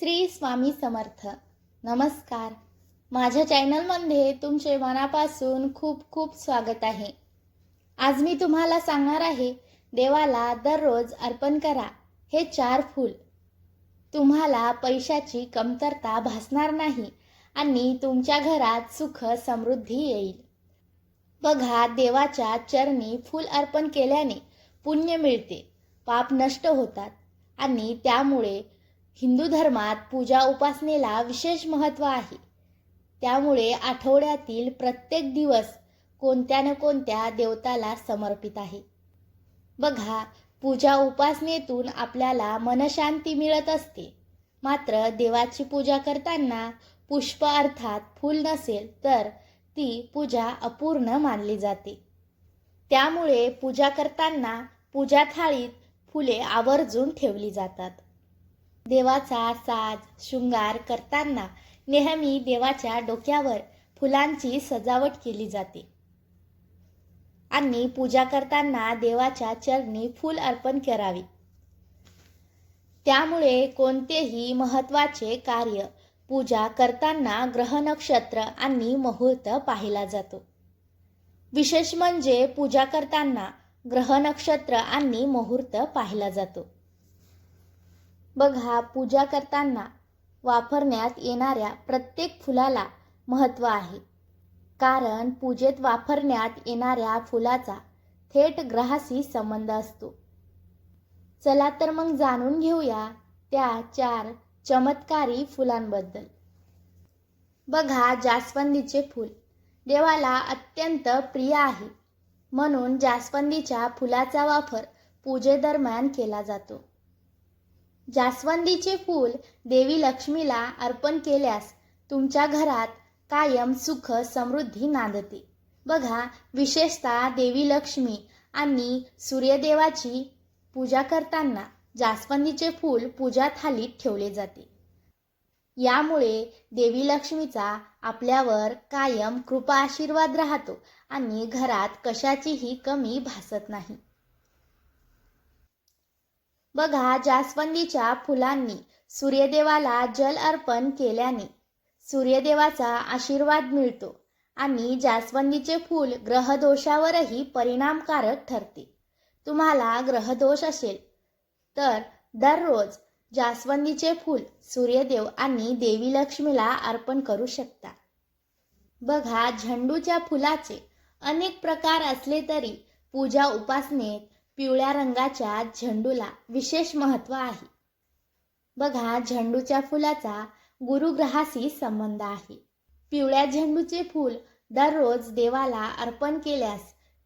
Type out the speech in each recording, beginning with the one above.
श्री स्वामी समर्थ. नमस्कार. माझ्या चॅनलमध्ये तुमचे मनापासून खूप खूप स्वागत आहे. आज मी तुम्हाला सांगणार आहे देवाला दररोज अर्पण करा हे चार फूल. तुम्हाला पैशाची कमतरता भासणार नाही आणि तुमच्या घरात सुख समृद्धी येईल. बघा देवाच्या चरणी फूल अर्पण केल्याने पुण्य मिळते पाप नष्ट होतात आणि त्यामुळे हिंदू धर्मात पूजा उपासनेला विशेष महत्त्व आहे. त्यामुळे आठवड्यातील प्रत्येक दिवस कोणत्या न कोणत्या देवताला समर्पित आहे. बघा पूजा उपासनेतून आपल्याला मनशांती मिळत असते. मात्र देवाची पूजा करताना पुष्प अर्थात फूल नसेल तर ती पूजा अपूर्ण मानली जाते. त्यामुळे पूजा करताना पूजा थाळीत फुले आवर्जून ठेवली जातात. देवाचा साज शृंगार करताना नेहमी देवाच्या डोक्यावर फुलांची सजावट केली जाते. आणि पूजा करताना देवाच्या चरणी फूल अर्पण करावे. त्यामुळे कोणतेही महत्त्वाचे कार्य पूजा करताना ग्रह नक्षत्र आणि मुहूर्त पाहिला जातो. विशेष म्हणजे पूजा करताना ग्रह नक्षत्र आणि मुहूर्त पाहिला जातो. बघा पूजा करताना वापरण्यात येणाऱ्या प्रत्येक फुलाला महत्त्व आहे. कारण पूजेत वापरण्यात येणाऱ्या फुलाचा थेट ग्रहाशी संबंध असतो. चला तर मग जाणून घेऊया त्या चार चमत्कारी फुलांबद्दल. बघा जास्वंदीचे फूल. देवाला अत्यंत प्रिय आहे. म्हणून जास्वंदीच्या फुलाचा वापर पूजेदरम्यान केला जातो. जास्वंदीचे फूल देवी लक्ष्मीला अर्पण केल्यास तुमच्या घरात कायम सुख समृद्धी नांदते. बघा विशेषतः देवी लक्ष्मी आणि सूर्यदेवाची पूजा करताना जास्वंदीचे फूल पूजा थालीत ठेवले जाते. यामुळे देवी लक्ष्मीचा आपल्यावर कायम कृपा आशीर्वाद राहतो आणि घरात कशाचीही कमी भासत नाही. बघा जास्वंदीच्या फुलांनी सूर्यदेवाला जल अर्पण केल्याने. सूर्यदेवाचा आशीर्वाद मिळतो आणि जास्वंदीचे फूल ग्रहदोषावरही परिणामकारक ठरते. तुम्हाला ग्रहदोष असेल तर दररोज जास्वंदीचे फूल सूर्यदेव आणि देवी लक्ष्मीला अर्पण करू शकता. बघा झेंडूच्या फुलाचे अनेक प्रकार असले तरी पूजा उपासनेत पिवळ्या रंगाच्या झेंडूला विशेष महत्त्व आहे. बघा झेंडूच्या फुलाचा गुरुग्रहाशी संबंध आहे. पिवळ्या झेंडूचे फूल दररोज देवाला अर्पण केल्यास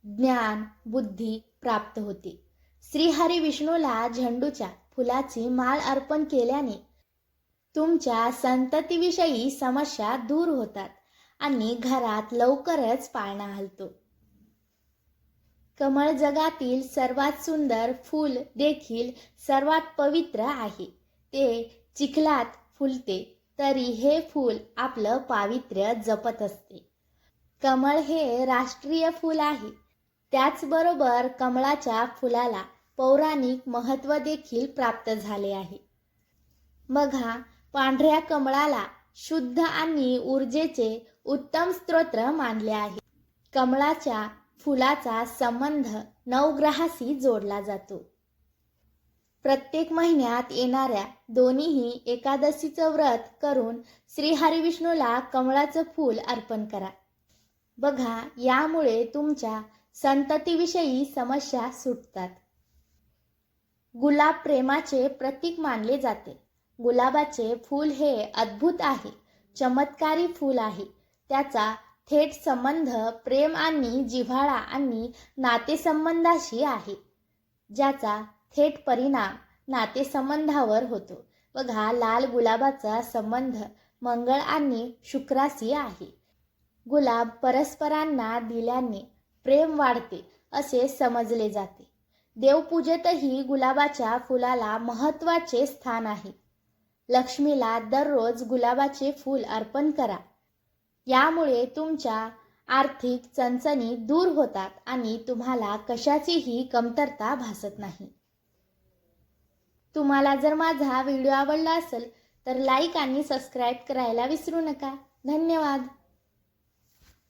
ज्ञान बुद्धी प्राप्त होते. श्रीहरी विष्णूला झेंडूच्या फुलाची माळ अर्पण केल्याने तुमच्या संततीविषयी समस्या दूर होतात आणि घरात लवकरच पाळणा हलतो. कमळ जगातील सर्वात सुंदर फूल देखील सर्वात पवित्र आहे. ते चिखलात फुलते तरी हे फूल आपलं पावित्र्य जपत असते. कमळ हे राष्ट्रीय फूल आहे. त्याचबरोबर कमळाच्या फुलाला पौराणिक महत्त्व देखील प्राप्त झाले आहे. बघा पांढऱ्या कमळाला शुद्ध आणि ऊर्जेचे उत्तम स्तोत्र मानले आहे. कमळाच्या फुलाचा संबंध नवग्रहाशी जोडला जातो. प्रत्येक महिन्यात येणाऱ्या दोन्हीही एकादशीचं व्रत करून श्रीहरिविष्णूला कमळाचं फूल अर्पण करा. बघा यामुळे तुमच्या संततीविषयी समस्या सुटतात. गुलाब प्रेमाचे प्रतीक मानले जाते. गुलाबाचे फूल हे अद्भुत आहे. चमत्कारी फूल आहे. त्याचा थेट संबंध प्रेम आणि जिव्हाळा आणि नातेसंबंधाशी आहे ज्याचा थेट परिणाम नातेसंबंधावर होतो. बघा लाल गुलाबाचा संबंध मंगळ आणि शुक्राशी आहे. गुलाब परस्परांना दिल्याने प्रेम वाढते असे समजले जाते. देवपूजेतही गुलाबाच्या फुलाला महत्त्वाचे स्थान आहे. लक्ष्मीला दररोज गुलाबाचे फूल अर्पण करा. यामुळे तुमच्या आर्थिक चणचणी दूर होतात आणि तुम्हाला कशाचीही कमतरता भासत नाही. तुम्हाला जर माझा व्हिडिओ आवडला असेल तर लाईक आणि सबस्क्राईब करायला विसरू नका. धन्यवाद.